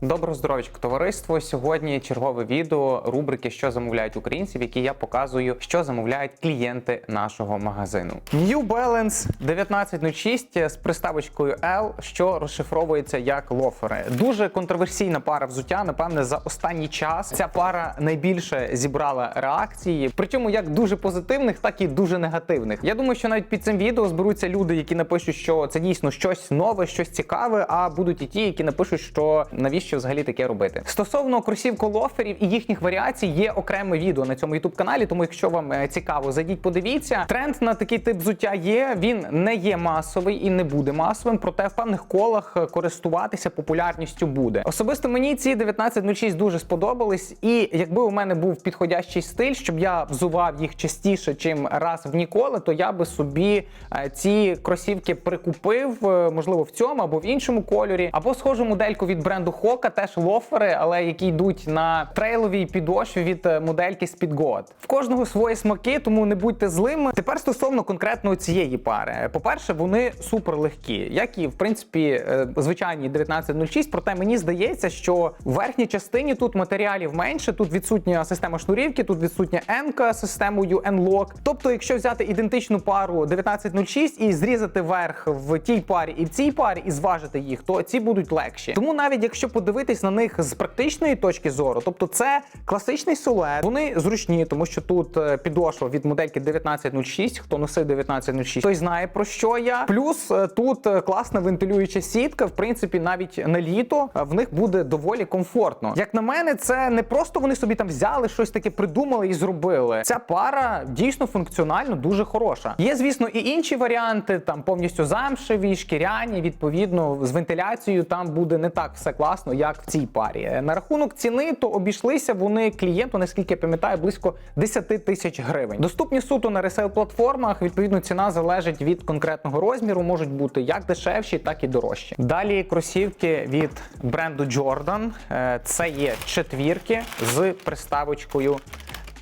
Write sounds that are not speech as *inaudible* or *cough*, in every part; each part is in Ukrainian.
Доброго здоров'ячка, товариство. Сьогодні чергове відео рубрики Що замовляють українці, в якій я показую, що замовляють клієнти нашого магазину. New Balance 1906 з приставочкою L, що розшифровується як лофери. Дуже контроверсійна пара взуття. Напевне, за останній час ця пара найбільше зібрала реакції, причому як дуже позитивних, так і дуже негативних. Я думаю, що навіть під цим відео зберуться люди, які напишуть, що це дійсно щось нове, щось цікаве. А будуть і ті, які напишуть, що навіщо взагалі таке робити. Стосовно кросівку лоферів і їхніх варіацій, є окреме відео на цьому youtube каналі. Тому, якщо вам е, цікаво, зайдіть, подивіться. Тренд на такий тип взуття є. Він не є масовий і не буде масовим, проте в певних колах е, користуватися популярністю буде. Особисто мені ці 1906 дуже сподобались, і якби у мене був підходящий стиль, щоб я взував їх частіше, чим раз в ніколи, то я би собі е, ці кросівки прикупив, можливо, в цьому або в іншому кольорі, або схожу модельку від бренду Hoka, теж лофери, але які йдуть на трейловій підошві від е, модельки Speedgoat. В кожного свої смаки, тому не будьте злими. Тепер стосовно конкретно цієї пари. По-перше, вони супер легкі, як і в принципі е, звичайні 1906, проте мені здається, що в верхній частині тут матеріалів менше, тут відсутня система шнурівки, тут відсутня N системою N-Lock. Тобто, якщо взяти ідентичну пару 1906 і зрізати верх в тій парі і в цій парі, і зважити їх, то ці будуть легші. Тому навіть якщо подивитись на них з практичної точки зору, тобто це класичний силует, вони зручні, тому що тут е, підошва від модельки 1906, хто носив 1906, той знає про що я. Плюс е, тут е, класна вентилююча сітка. В принципі, навіть на літо в них буде доволі комфортно. Як на мене, це не просто вони собі там взяли щось таке, придумали і зробили. Ця пара дійсно функціонально дуже хороша. Є, звісно, і інші варіанти, там повністю замшеві, шкіряні. Відповідно, з вентиляцією там буде не так все класно, як в цій парі. На рахунок ціни, то обійшлися вони клієнту, наскільки я пам'ятаю, близько 10 тисяч гривень. Доступні суто на ресейл платформах. Відповідно, ціна залежить від конкретного розміру, можуть бути як дешевші, так і дорожчі. Далі кросівки від бренду Jordan. Е, Це є четвірки з приставочкою.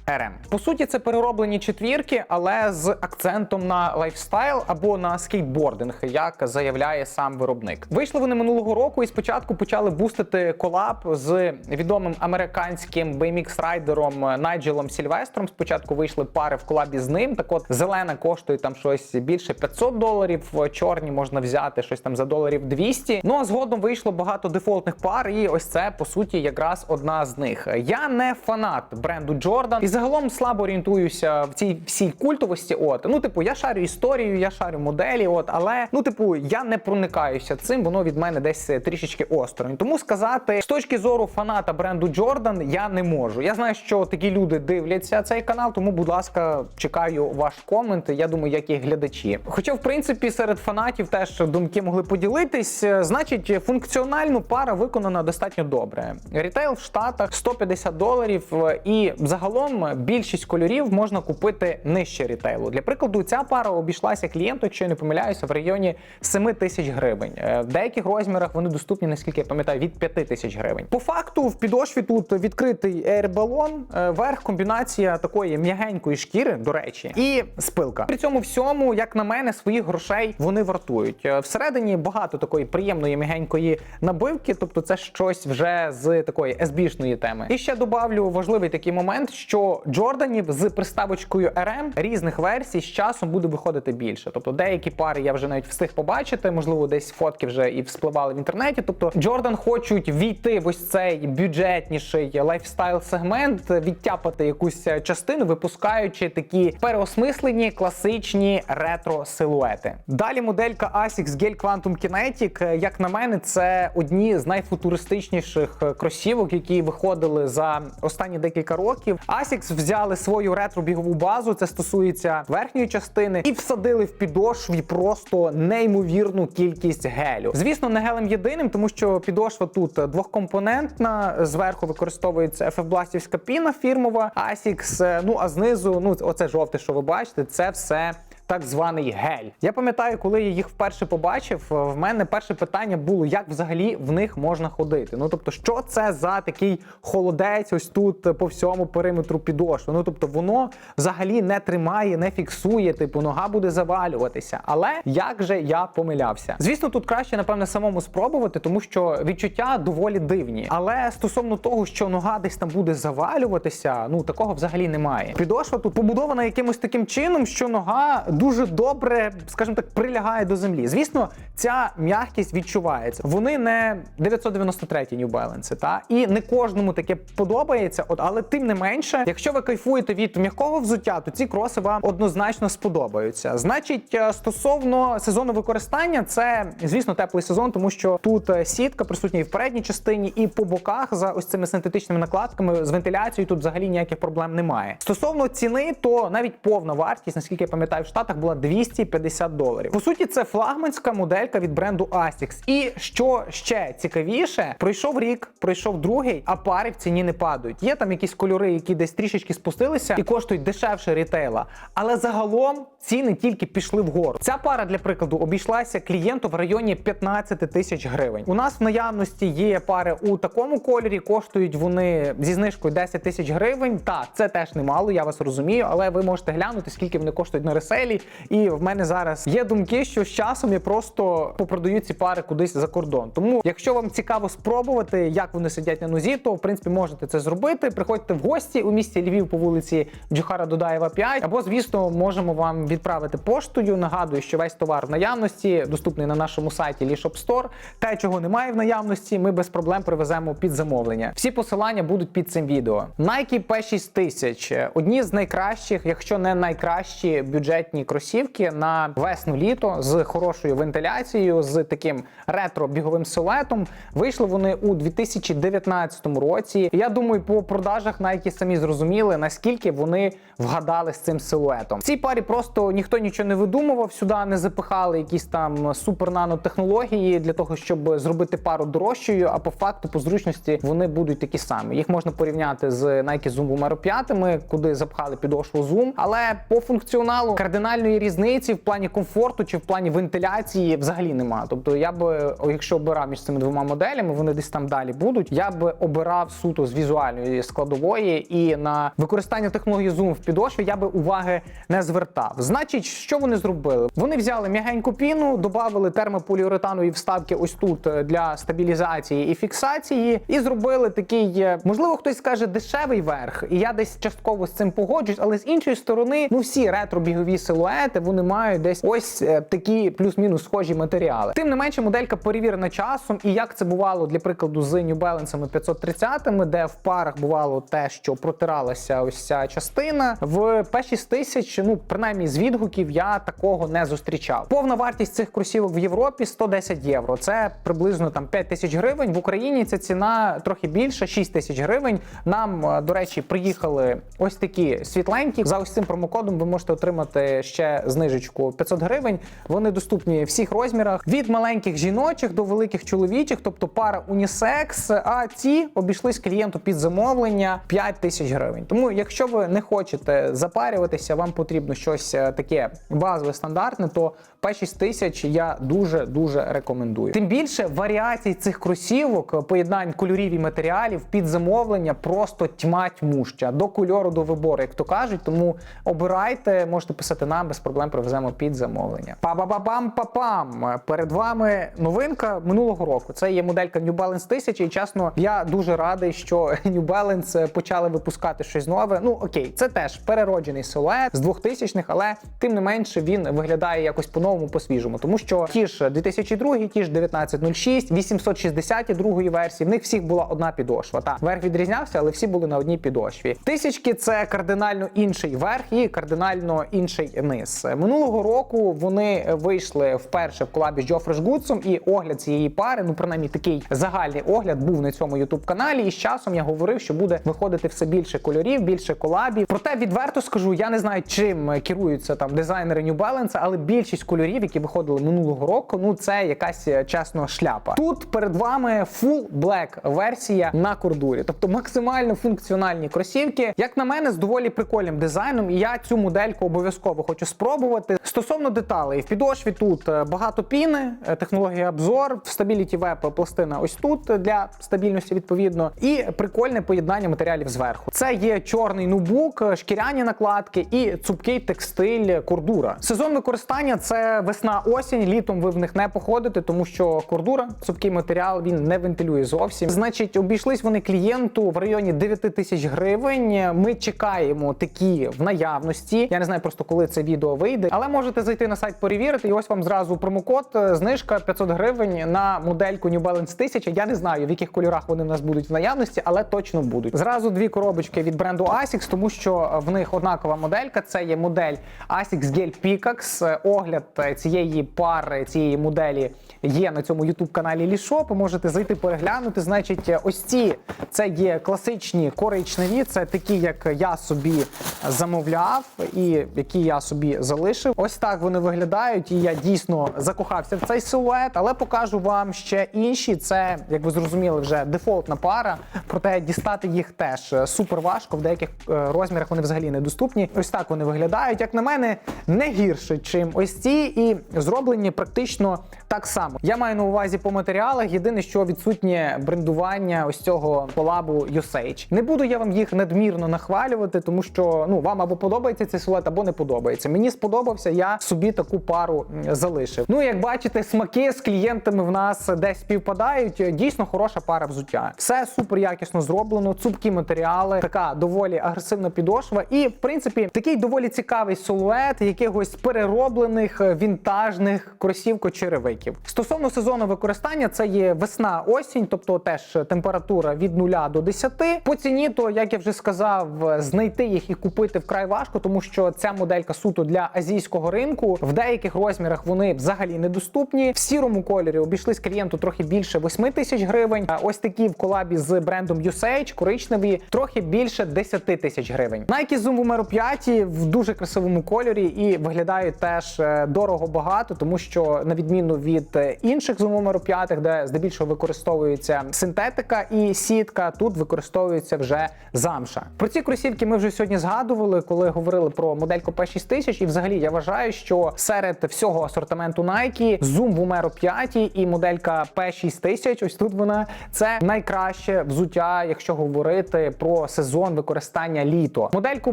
RM. По суті, це перероблені четвірки, але з акцентом на лайфстайл або на скейтбординг, як заявляє сам виробник. Вийшли вони минулого року і спочатку почали бустити колаб з відомим американським BMX райдером Найджелом Сільвестром. Спочатку вийшли пари в колабі з ним. Так от зелена коштує там щось більше 500 доларів, чорні можна взяти щось там за доларів 200. Ну а згодом вийшло багато дефолтних пар, і ось це по суті якраз одна з них. Я не фанат бренду Jordan і загалом слабо орієнтуюся в цій всій культовості. От ну, типу, я шарю історію, я шарю моделі. От, але ну, типу, я не проникаюся цим. Воно від мене десь е, трішечки осторонь. Тому сказати з точки зору фаната бренду Jordan я не можу. Я знаю, що такі люди дивляться цей канал, тому, будь ласка, чекаю ваш комент. Я думаю, як і глядачі. Хоча, в принципі, серед фанатів теж думки могли поділитись. Е, Значить, функціонально пара виконана достатньо добре. Рітейл в Штатах 150 доларів, е, і загалом більшість кольорів можна купити нижче рітейлу. Для прикладу, ця пара обійшлася клієнту, якщо я не помиляюся, в районі 7 тисяч гривень. Е, В деяких розмірах вони доступні, наскільки я пам'ятаю, від 5 тисяч гривень. По факту, в підошві тут відкритий ейрбалон, е, верх комбінація такої м'ягенької шкіри, до речі, і спилка. При цьому всьому, як на мене, своїх грошей вони вартують. Е, Всередині багато такої приємної м'ягенької набивки, тобто це щось вже з такої SB-шної теми. І ще добавлю важливий такий момент, що Джорданів з приставочкою RM різних версій з часом буде виходити більше. Тобто деякі пари я вже навіть встиг побачити, можливо, десь фотки вже і вспливали в інтернеті. Тобто Джордан хочуть війти в ось цей бюджетніший лайфстайл сегмент, відтяпати якусь частину, випускаючи такі переосмислені класичні ретро силуети. Далі моделька Asics Gel Quantum Kinetic, як на мене, це одні з найфутуристичніших кросівок, які виходили за останні декілька років. Asics взяли свою ретро-бігову базу, це стосується верхньої частини, і всадили в підошві просто неймовірну кількість гелю. Звісно, не гелем єдиним, тому що підошва тут двохкомпонентна. Зверху використовується FF-бластівська піна фірмова Asics, Ну а знизу, ну оце жовте, що ви бачите, це все так званий гель. Я пам'ятаю, коли я їх вперше побачив, в мене перше питання було, як взагалі в них можна ходити. Ну тобто, що це за такий холодець, ось тут е, по всьому периметру підошви. Ну тобто, воно взагалі не тримає, не фіксує, типу нога буде завалюватися. Але як же я помилявся? Звісно, тут краще, напевне, самому спробувати, тому що відчуття доволі дивні. Але стосовно того, що нога десь там буде завалюватися, ну такого взагалі немає. Підошва тут побудована якимось таким чином, що нога дуже добре, скажімо так, прилягає до землі. Звісно, ця м'якість відчувається. Вони не 993 New Balance, та і не кожному таке подобається. От, але тим не менше, якщо ви кайфуєте від м'якого взуття, то ці кроси вам однозначно сподобаються. Значить, е, стосовно сезону використання, це звісно теплий сезон, тому що тут е, сітка присутня і в передній частині, і по боках за ось цими синтетичними накладками з вентиляцією тут взагалі ніяких проблем немає. Стосовно ціни, то навіть повна вартість, наскільки я пам'ятаю, в Штатах була 250 доларів. По суті, це флагманська моделька від бренду Asics. І що ще цікавіше, пройшов рік, пройшов другий, а пари в ціні не падають. Є там якісь кольори, які десь трішечки спустилися і коштують дешевше рітейла. Але загалом ціни тільки пішли вгору. Ця пара, для прикладу, обійшлася клієнту в районі 15 тисяч гривень. У нас в наявності є пари у такому кольорі, коштують вони зі знижкою 10 тисяч гривень. Та це теж немало, я вас розумію, але ви можете глянути, скільки вони коштують на реселі. І в мене зараз є думки, що з часом я просто попродаю ці пари кудись за кордон. Тому, якщо вам цікаво спробувати, як вони сидять на нозі, то в принципі можете це зробити. Приходьте в гості у місті Львів по вулиці Джухара Дудаєва 5, або, звісно, можемо вам відправити поштою. Нагадую, що весь товар в наявності доступний на нашому сайті Lishop Store. Те, чого немає в наявності, ми без проблем привеземо під замовлення. Всі посилання будуть під цим відео. Nike P6000 – одні з найкращих, якщо не найкращі бюджетні кросівки на весну-літо з хорошою вентиляцією, з таким ретро-біговим силуетом. Вийшли вони у 2019 році. Я думаю, по продажах Nike самі зрозуміли, наскільки вони вгадали з цим силуетом. Цій парі просто ніхто нічого не видумував, сюди не запихали якісь там супер нанотехнології для того, щоб зробити пару дорожчою. А по факту, по зручності, вони будуть такі самі. Їх можна порівняти з Nike Zoom Vomero 5, куди запхали підошву Zoom. Але по функціоналу кардинальної різниці в плані комфорту чи в плані вентиляції взагалі нема. Тобто я би, якщо обирав між цими двома моделями, вони десь там далі будуть. Я би обирав суто з візуальної складової і на використання технології Zoom в підошві я би уваги не звертав. Значить, що вони зробили? Вони взяли м'ягеньку піну, додали термополіуретанові вставки ось тут е, для стабілізації і фіксації, і зробили такий, е, можливо, хтось скаже дешевий верх. І я десь частково з цим погоджуюсь, але з іншої сторони, ну всі ретро-бігові силуети вони мають десь ось е, такі плюс-мінус схожі матеріали. Тим не менше, моделька перевірена часом, і як це бувало для прикладу з New Balance 530, де в парах бувало те, що протиралася ось ця частина. В P6000, ну принаймні з відгуків, я такого не зустрічав. Повна вартість цих кросівок в Європі 110 євро. Це приблизно там 5 тисяч гривень. В Україні ця ціна трохи більша, 6 тисяч гривень. Нам, е, до речі, приїхали ось такі світленькі. За ось цим промокодом ви можете отримати ще знижечку 500 гривень. Вони доступні в всіх розмірах від маленьких жіночих до великих чоловічих, тобто пара унісекс. А ці обійшлись клієнту під замовлення 5 тисяч гривень. Тому, якщо ви не хочете запарюватися, вам потрібно щось е, таке базове стандартне, то P6000 я дуже дуже рекомендую. Тим більше варіацій цих кросівок, поєднань кольорів і матеріалів під замовлення просто тьма тьмуща. До кольору, до вибору, як то кажуть. Тому обирайте, можете писати нам без проблем. Привеземо під замовлення. Па-ба-ба-бам-па-пам! Перед вами новинка минулого року. Це є моделька New Balance 1000. І чесно, я дуже радий, що *laughs* New Balance почали випускати щось нове. Ну окей, це теж перероджений силует з 2000-х, але тим не менше він виглядає якось по-новому, по-свіжому. Тому що ті ж 2002, ті ж 1906, 860 другої версії, в них всіх була одна підошва. Та верх відрізнявся, але всі були на одній підошві. Тисячки це кардинально інший верх і кардинально інший низ. Минулого року вони вийшли вперше в колабі з Джофреш Гудсом, і огляд цієї пари, ну принаймні такий загальний огляд, був на цьому youtube каналі. І з часом я говорив, що буде виходити все більше кольорів, більше колабів. Проте відверто скажу, я не знаю, чим керуються там дизайнери New Balance, але більшість кольорів, які виходили минулого року, ну це якась чесно шляпа. Тут перед вами full black версія на кордурі, тобто максимально функціональні кросівки. Як на мене, з доволі прикольним дизайном, і я цю модельку обов'язково хочу хочу спробувати. Стосовно деталей, в підошві тут е, багато піни, е, технологія обзор, в Stability Web пластина ось тут для стабільності відповідно, і прикольне поєднання матеріалів зверху. Це є чорний нубук, е, шкіряні накладки і цупкий текстиль кордура. Сезон використання це весна-осінь. Літом ви в них не походите, тому що кордура, цупкий матеріал, він не вентилює зовсім. Значить, обійшлись вони клієнту в районі 9 тисяч гривень. Ми чекаємо такі в наявності. Я не знаю просто коли це відео вийде, але можете зайти на сайт перевірити. І ось вам зразу промокод, е, знижка 500 гривень на модельку New Balance 1000. Я не знаю в яких кольорах вони в нас будуть в наявності, але точно будуть. Зразу дві коробочки від бренду ASICS, тому що в них однакова моделька. Це є модель ASICS Gel Pickaxe. Е, Огляд е, цієї пари, цієї моделі є на цьому youtube каналі Лішоп. Можете зайти переглянути. Значить, ось ці це є класичні коричневі. Це такі, як я собі замовляв, і які я собі залишив. Ось так вони виглядають. І я дійсно закохався в цей силует, але покажу вам ще інші. Це, як ви зрозуміли, вже дефолтна пара. Проте дістати їх теж е, супер важко. В деяких е, розмірах вони взагалі недоступні. Ось так вони виглядають. Як на мене, не гірше, чим ось ці, і зроблені практично так само. Я маю на увазі по матеріалах. Єдине, що відсутнє брендування ось цього колабу Usage. Не буду я вам їх надмірно нахвалювати, тому що ну вам або подобається цей силует, або не подобається. Мені сподобався, я собі таку пару залишив. Ну, як бачите, смаки з клієнтами в нас десь співпадають. Дійсно хороша пара взуття. Все супер якісно зроблено, цупкі матеріали, така доволі агресивна підошва. І, в принципі, такий доволі цікавий силует якихось перероблених е, вінтажних кросівко-черевиків. Стосовно сезону використання, це є весна-осінь, тобто теж температура від 0 до 10. По ціні, то як я вже сказав, знайти їх і купити вкрай важко, тому що ця моделька суто для азійського ринку. В деяких розмірах вони взагалі недоступні. В сірому кольорі обійшлись клієнту трохи більше 8 тисяч гривень. А ось такі в колабі з брендом Usage, коричневі, трохи більше 10 тисяч гривень. Nike Zoom Vomero 5 в дуже красивому кольорі і виглядають теж е, дорого багато, тому що на відміну від е, інших Zoom Vomero 5, де здебільшого використовується синтетика і сітка, тут використовується вже замша. Про ці кросівки ми вже сьогодні згадували, коли говорили про модельку P6000. І взагалі я вважаю, що серед всього асортименту Nike Zoom Vomero 5 і моделька P6000, ось тут вона це найкраще взуття, якщо говорити про сезон використання літо. Модельку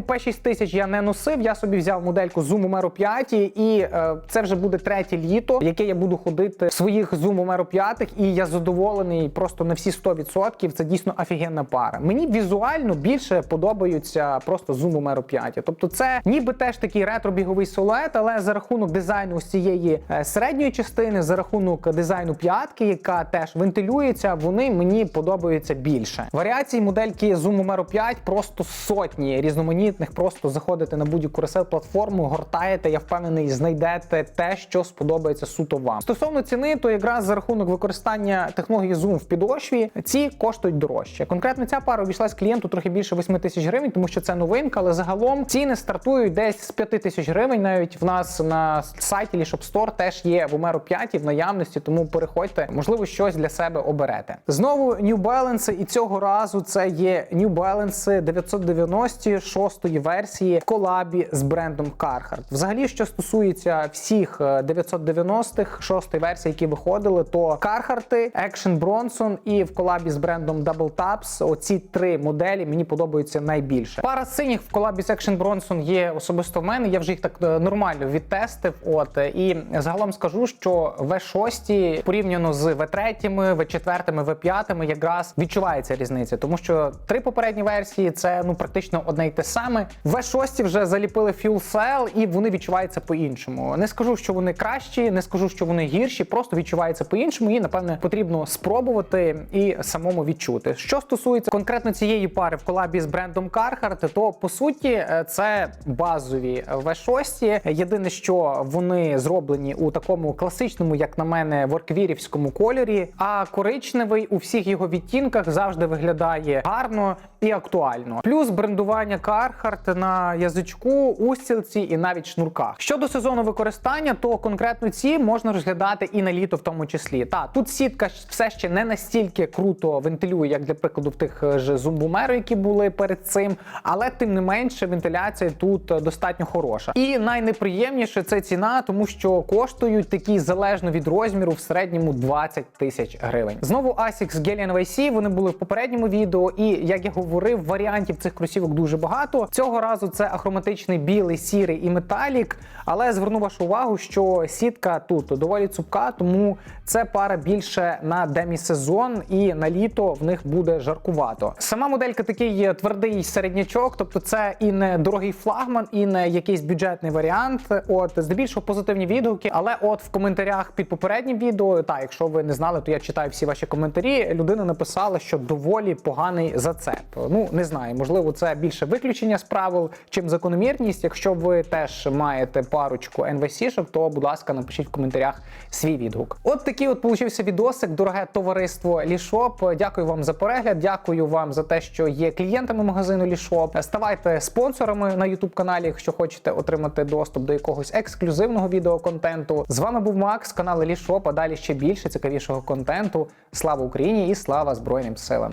P6000 я не носив. Я собі взяв модельку Zoom Vomero 5, і е, це вже буде третє літо, яке я буду ходити в своїх Zoom Vomero 5, і я задоволений просто на всі 100%. Це дійсно офігенна пара. Мені візуально більше подобаються просто Zoom Vomero 5. Тобто, це ніби теж такий ретро-біговий силует, але за рахунок дизайну цієї е, середньої частини, за рахунок дизайну п'ятки, яка теж вентилюється, вони мені подобаються більше. Варіацій модельки Zoom Vomero 5 просто сотні різноманітних. Просто заходите на будь-яку ресел платформу, гортаєте. Я впевнений, знайдете те, що сподобається суто вам. Стосовно ціни, то якраз за рахунок використання технології Zoom в підошві ці коштують дорожче. Конкретно ця пара обійшлась клієнту трохи більше 8 тисяч гривень, тому що це новинка, але загалом ціни стартують десь з 5 тисяч гривень. Навіть в нас на сайті Store теж є Vomero 5 в наявності, тому переходьте, можливо, щось для себе оберете. Знову New Balance, і цього разу це є New Balance 990 шостої версії в колабі з брендом Carhartt. Взагалі, що стосується всіх е, 990-х шостої версії, які виходили, то Carhartt, Action Bronson і в колабі з брендом Double Taps. Оці три моделі мені подобаються найбільше. Пара синіх в колабі з Action Bronson є особисто в мене. Я вже їх так е, нормально відтестив. От е, і загалом скажу, що V6 порівняно з V3, V4, V5 якраз відчувається різниця, тому що три попередні версії це ну практично одне й те саме. V6 вже заліпили Fuel Cell і вони відчуваються по-іншому. Не скажу, що вони кращі, не скажу, що вони гірші, просто відчуваються по-іншому. І напевне потрібно спробувати і самому відчути. Що стосується конкретно цієї пари в колабі з брендом Carhartt, то по суті е, це базові V6. Єдине, що вони зроблені у такому класичному, як на мене, ворквірівському кольорі. А коричневий у всіх його відтінках завжди виглядає гарно і актуально. Плюс брендування Carhartt на язичку, устілці і навіть шнурках. Щодо сезону використання, то конкретно ці можна розглядати і на літо, в тому числі. Та тут сітка все ще не настільки круто вентилює, як для прикладу в тих е, ж зумбумеру, які були перед цим, але тим не менше вентиляція тут е, достатньо хороша. І найнеприємніше це ціна, тому що коштують такі залежно від розміру в середньому 20 тисяч гривень. Знову Asics Gelian YC, вони були в попередньому відео, і як я говорив, варіантів цих кросівок дуже багато. Цього разу це ахроматичний білий, сірий і металік. Але зверну вашу увагу, що сітка тут доволі цупка, тому це пара більше на демісезон, і на літо в них буде жаркувато. Сама моделька такий є твердий середнячок, тобто це і не дорогий флагман, і не якийсь бюджетний варіант. От здебільшого позитивні відгуки. Але от в коментарях під попереднім відео, та якщо ви не знали, то я читаю всі ваші коментарі. Людина написала, що доволі поганий зацеп. Ну не знаю, можливо, це більше виключення з правил, чим закономірність. Якщо ви теж маєте парочку NVC-шок, то будь ласка, напишіть в коментарях свій відгук. От такий от получився відосик, дороге товариство Лішоп. Дякую вам за перегляд. Дякую вам за те, що є клієнтами магазину Лішоп. Ставайте спонсорами на YouTube каналі, якщо хочете отримати доступ до якогось ексклюзивного відеоконтенту. З вами був Макс, канал Лішоп. А далі ще більше цікавішого контенту. Слава Україні і слава Збройним силам!